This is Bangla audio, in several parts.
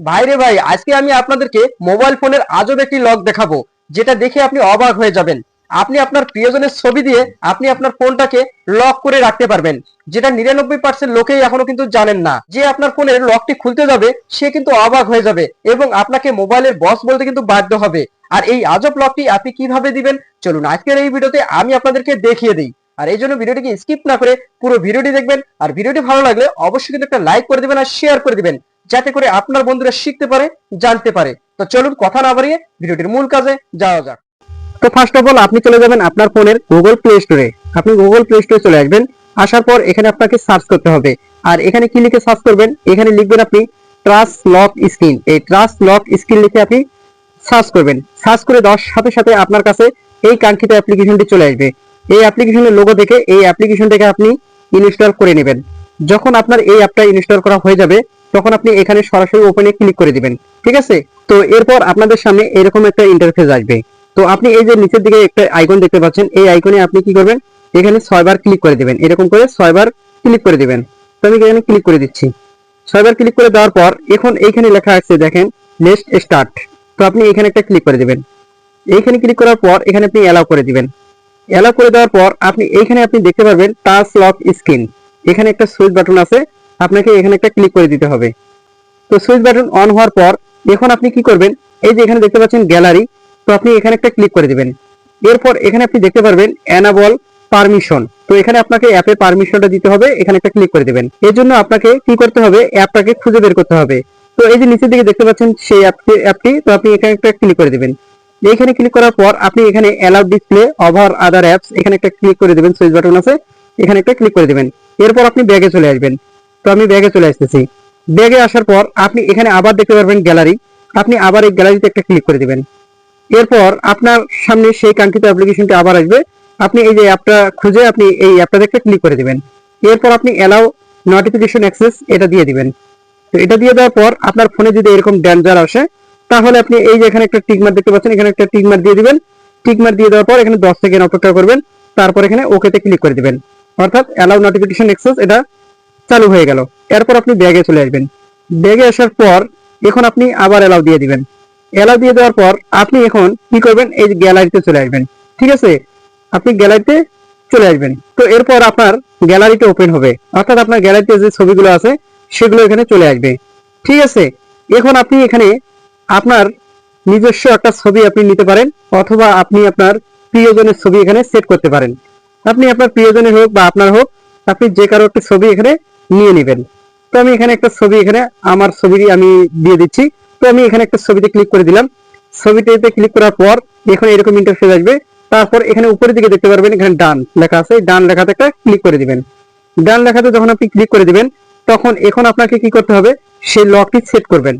ভাইরে ভাই, আজকে আমি আপনাদেরকে মোবাইল ফোনের আজব একটি লক দেখাবো, যেটা দেখে আপনি অবাক হয়ে যাবেন। আপনি আপনার প্রিয়জনের ছবি দিয়ে আপনি আপনার ফোনটাকে লক করে রাখতে পারবেন, যেটা নিরানব্বই পার্সেন্ট লোকেই এখনও কিন্তু জানেন না। যে আপনার ফোনের লকটি খুলতে যাবে, সে কিন্তু অবাক হয়ে যাবে এবং আপনাকে মোবাইলের বস বলতে কিন্তু বাধ্য হবে। আর এই আজব লকটি আপনি কীভাবে দিবেন? চলুন, আজকের এই ভিডিওতে আমি আপনাদেরকে দেখিয়ে দিই। আর এই জন্য ভিডিওটিকে স্কিপ না করে পুরো ভিডিওটি দেখবেন। আর ভিডিওটি ভালো লাগলে অবশ্যই কিন্তু একটা লাইক করে দিবেন আর শেয়ার করে দিবেন। যাতে করে আপনার বন্ধুরা শিখতে পারে, জানতে পারে। তো চলুন কথা না বাড়িয়ে ভিডিওটির মূল কাজে যাওয়া যাক। তো ফার্স্ট অফ অল আপনি চলে যাবেন আপনার ফোনের গুগল প্লে স্টোরে আপনি গুগল প্লে স্টোরে চলে আসবেন। আসার পর এখানে আপনাকে সার্চ করতে হবে। আর এখানে কি লিখে সার্চ করবেন? এখানে লিখবেন আপনি ট্রাস্ট লক স্ক্রিন এই ট্রাস্ট লক স্ক্রিন লিখে আপনি সার্চ করবেন। সার্চ করে দেওয়ার সাথে সাথে আপনার কাছে এই কাঙ্ক্ষিত অ্যাপ্লিকেশনটি চলে আসবে। এই অ্যাপ্লিকেশনের লোগো দেখে এই অ্যাপ্লিকেশনটাকে আপনি ইনস্টল করে নেবেন। যখন আপনার এই অ্যাপটা ইনস্টল করা হয়ে যাবে তখন আপনি এখানে সরাসরি ওপেনে ক্লিক করে দিবেন, ঠিক আছে? তো এরপর আপনাদের সামনে এরকম একটা ইন্টারফেস আসবে। তো আপনি এই যে নিচের দিকে একটা আইকন দেখতে পাচ্ছেন, এই আইকনে আপনি কি করবেন? এখানে ছয়বার ক্লিক করে দিবেন। এরকম করে ছয়বার ক্লিক করে দিবেন। তো আমি এখানে ক্লিক করে দিচ্ছি। ছয়বার ক্লিক করে দেওয়ার পর এখন এইখানে লেখা আছে, দেখেন নেক্সট স্টার্ট তো আপনি এখানে একটা ক্লিক করে দিবেন। এইখানে ক্লিক করার পর এখানে আপনি অ্যালাউ করে দিবেন। অ্যালাউ করে দেওয়ার পর আপনি এইখানে আপনি দেখতে পারবেন টাচ লক স্ক্রিন এখানে একটা সুইচ বাটন আছে আপনাকে এখানে একটা ক্লিক করে দিতে হবে। তো সুইচ বাটন অন হওয়ার পর এখন আপনি কি করবেন? এই যে এখানে দেখতে পাচ্ছেন গ্যালারি তো আপনি এখানে একটা ক্লিক করে দিবেন। এরপর এখানে আপনি দেখতে পারবেন অ্যানাবল পারমিশন তো এখানে আপনাকে অ্যাপে পারমিশনটা দিতে হবে, এখানে একটা ক্লিক করে দিবেন। এর জন্য আপনাকে কি করতে হবে? অ্যাপটাকে খুঁজে বের করতে হবে। তো এই যে নিচের দিকে দেখতে পাচ্ছেন সেই অ্যাপটি তো আপনি এখানে একটা ক্লিক করে দিবেন। এইখানে ক্লিক করার পর আপনি এখানে allow display over other apps এখানে একটা ক্লিক করে দিবেন সুইচ বাটন আছে, এখানে একটা ক্লিক করে দিবেন। এরপর আপনি ব্যাগে চলে আসবেন। তো আমি ব্যাগে চলে আসতেছি। ব্যাগে আসার পর আপনি এখানে আবার দেখতে পারবেন গ্যালারি। আপনি আবার এই গ্যালারিতে একটা ক্লিক করে দিবেন। এরপর আপনার সামনে সেই কাঙ্ক্ষিত অ্যাপ্লিকেশনটি আবার আসবে। আপনি এই যে অ্যাপটা খুঁজে আপনি এই অ্যাপটাতে একটা ক্লিক করে দিবেন। এরপর আপনি অ্যালাউ নোটিফিকেশন অ্যাক্সেস এটা দিয়ে দিবেন। তো এটা দিয়ে দেওয়ার পর আপনার ফোনে যদি এরকম ড্যাঞ্জার আসে, তাহলে আপনি এই যে এখানে একটা টিকমার দেখতে পাচ্ছেন, এখানে একটা টিকমার দিয়ে দিবেন। টিকমার দিয়ে দেওয়ার পর এখানে দশ সেকেন্ড অপেক্ষা করবেন। তারপর এখানে ওকেতে ক্লিক করে দিবেন। অর্থাৎ অ্যালাউ নোটিফিকেশন অ্যাক্সেস এটা চালু হয়ে গেল। এরপর আপনি ব্যাগে চলে আসবেন। ব্যাগে আসার পর এখন আপনি আবার অ্যালাউ দিয়ে দিবেন। অ্যালাউ দিয়ে দেওয়ার পর আপনি এখন কি করবেন? এই গ্যালারিতে চলে আসবেন। ঠিক আছে? আপনি গ্যালারিতে চলে আসবেন। তো এরপর আপনার গ্যালারিটা ওপেন হবে। অর্থাৎ আপনার গ্যালারিতে যে ছবিগুলো আছে, সেগুলো এখানে চলে আসবে। ঠিক আছে? এখন আপনি এখানে আপনার নিজস্ব একটা ছবি আপনি নিতে পারেন, অথবা আপনি আপনার প্রিয়জনের ছবি এখানে সেট করতে পারেন। আপনি আপনার প্রিয়জনের হোক বা আপনার হোক, আপনি যে কারও একটা ছবি এখানে নিয়ে নেবেন। তো আমি এখানে একটা ছবি, এখানে আমার ছবি আমি দিয়ে দিচ্ছি। তো আমি এখানে একটা ছবিতে ক্লিক করে দিলাম। ছবিটিতে ক্লিক করার পর এখন এরকম ইন্টারফেস আসবে। তারপর এখানে উপরের দিকে দেখতে পারবেন এখানে ডান লেখা আছে। ডান লেখাতে একটা ক্লিক করে দিবেন। ডান লেখাতে যখন আপনি ক্লিক করে দিবেন, তখন এখন আপনাকে কি করতে হবে? সেই লকটি সেট করবেন।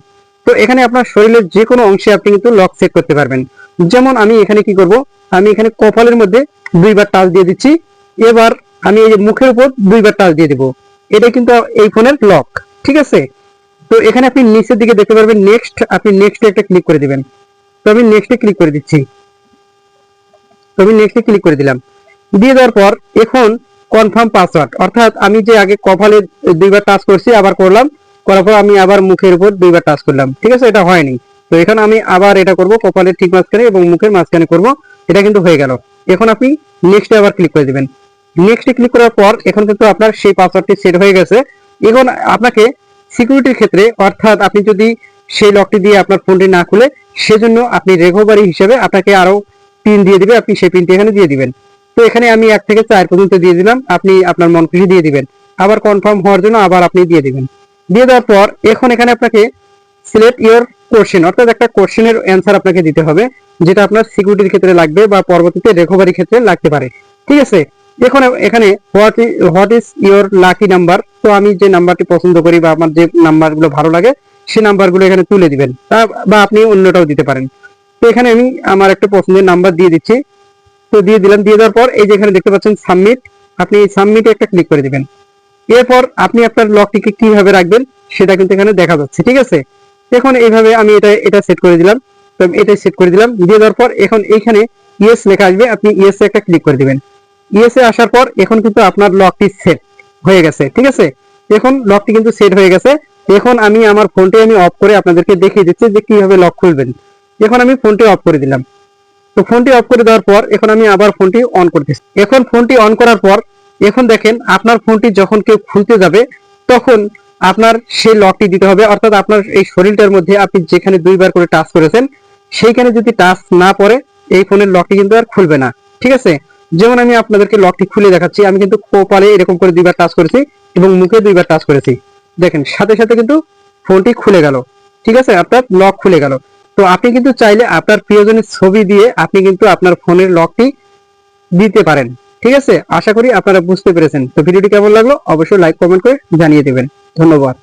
তো এখানে আপনার শরীরের যে কোনো অংশে আপনি কিন্তু লক সেট করতে পারবেন। যেমন আমি এখানে কি করব? আমি এখানে কপালের মধ্যে দুইবার টাচ দিয়ে দিচ্ছি। এবার আমি এই যে মুখের উপর দুইবার টাচ দিয়ে দিব। এটা কিন্তু এই ফোনের লক ঠিক আছে? তো এখানে আপনি নিচের দিকে দেখতে পারবেন নেক্সট আপনি নেক্সট একটা ক্লিক করে দিবেন। তো আমি নেক্সটে ক্লিক করে দিচ্ছি। তো আমি নেক্সটে ক্লিক করে দিলাম। দিয়ে দেওয়ার পর এখন কনফার্ম পাসওয়ার্ড অর্থাৎ আমি যে আগে কপালে দুইবার টাচ করছি, আবার করলাম, করার পর আমি আবার মুখের উপর দুইবার টাচ করলাম। ঠিক আছে? এটা হয়নি। তো এখানে আমি আবার এটা করব কপালের ঠিক মাঝখানে এবং মুখের মাঝখানে করব। এটা কিন্তু হয়ে গেল। এখন আপনি নেক্সটে আবার ক্লিক করে দিবেন। নেক্সটে ক্লিক করার পর এখন কিন্তু আপনার সেই পাসওয়ার্ডটি সেট হয়ে গেছে। এখন আপনাকে সিকিউরিটির ক্ষেত্রে অর্থাৎ আপনি যদি সেই লকটি দিয়ে আপনার ফোনটি না খুলে, সেজন্য আপনি রেঘোবারি হিসেবে আপনাকে আরও পিন দিয়ে দিবে। আপনি সেই পিনটি এখানে দিয়ে দিবেন। তো এখানে আমি এক থেকে চার পর্যন্ত দিয়ে দিলাম। আপনি আপনার মন খুশি দিয়ে দিবেন। আবার কনফার্ম হওয়ার জন্য আবার আপনি দিয়ে দিবেন। দিয়ে দেওয়ার পর এখন এখানে আপনাকে সিলেক্ট ইওর কোশ্চেন অর্থাৎ একটা কোশ্চেনের অ্যান্সার আপনাকে দিতে হবে, যেটা আপনার সিকিউরিটির ক্ষেত্রে লাগবে বা পরবর্তীতে রেকভারি ক্ষেত্রে লাগতে পারে। ঠিক আছে? এখন, এখানে what what is your lucky number তো আমি যে নাম্বারটি পছন্দ করি বা আমার যে নাম্বারগুলো ভালো লাগে সেই নাম্বারগুলো এখানে তুলে দিবেন। বা আপনি অন্যটাও দিতে পারেন। তো এখানে আমি আমার একটা পছন্দের নাম্বার দিয়ে দিচ্ছি। তো দিয়ে দিলাম, দিয়ে দেওয়ার পর এই যে এখানে দেখতে পাচ্ছেন সাবমিট আপনি এই সাবমিটে একটা ক্লিক করে দিবেন। এরপর আপনি আপনার লকটিকে কীভাবে রাখবেন, সেটা কিন্তু এখানে দেখা যাচ্ছে, ঠিক আছে? এখন এইভাবে আমি এটা এটা সেট করে দিলাম। তো এটা সেট করে দিলাম। দিয়ে দেওয়ার পর এখন এইখানে ইয়েস লেখা আসবে, আপনি ইয়েস একটা ক্লিক করে দিবেন। ইয়েসে আসার পর এখন কিন্তু আপনার লকটি সেট হয়ে গেছে, ঠিক আছে? এখন লকটি কিন্তু সেট হয়ে গেছে। এখন আমি আমার ফোনটি আমি অফ করে আপনাদেরকে দেখিয়ে দিচ্ছি যে কীভাবে লক খুলবেন। এখন আমি ফোনটি অফ করে দিলাম। তো ফোনটি অফ করে দেওয়ার পর এখন আমি আবার ফোনটি অন করতেছি। এখন ফোনটি অন করার পর এখন দেখেন আপনার ফোনটি যখন কেউ খুলতে যাবে, তখন আপনার সেই লকটি দিতে হবে। অর্থাৎ আপনার এই শরীরটার মধ্যে আপনি যেখানে দুইবার করে টাচ করেছেন, সেইখানে যদি টাচ না পড়ে, এই ফোনের লকটি কিন্তু আর খুলবে না, ঠিক আছে? যেমন আমি আপনাদেরকে লকটি খুলে দেখাচ্ছি, আমি কিন্তু কপালে এরকম করে দুইবার টাচ করেছি এবং মুখে দুইবার টাচ করেছি। দেখেন, সাথে সাথে কিন্তু ফোনটি খুলে গেল, ঠিক আছে? আপনার লক খুলে গেল। তো আপনি কিন্তু চাইলে আপনার প্রিয়জনের ছবি দিয়ে আপনি কিন্তু আপনার ফোনের লকটি দিতে পারেন, ঠিক আছে? আশা করি আপনারা বুঝতে পেরেছেন। তো ভিডিওটি কেমন লাগল? অবশ্যই লাইক কমেন্ট করে জানিয়ে দেবেন। ধন্যবাদ।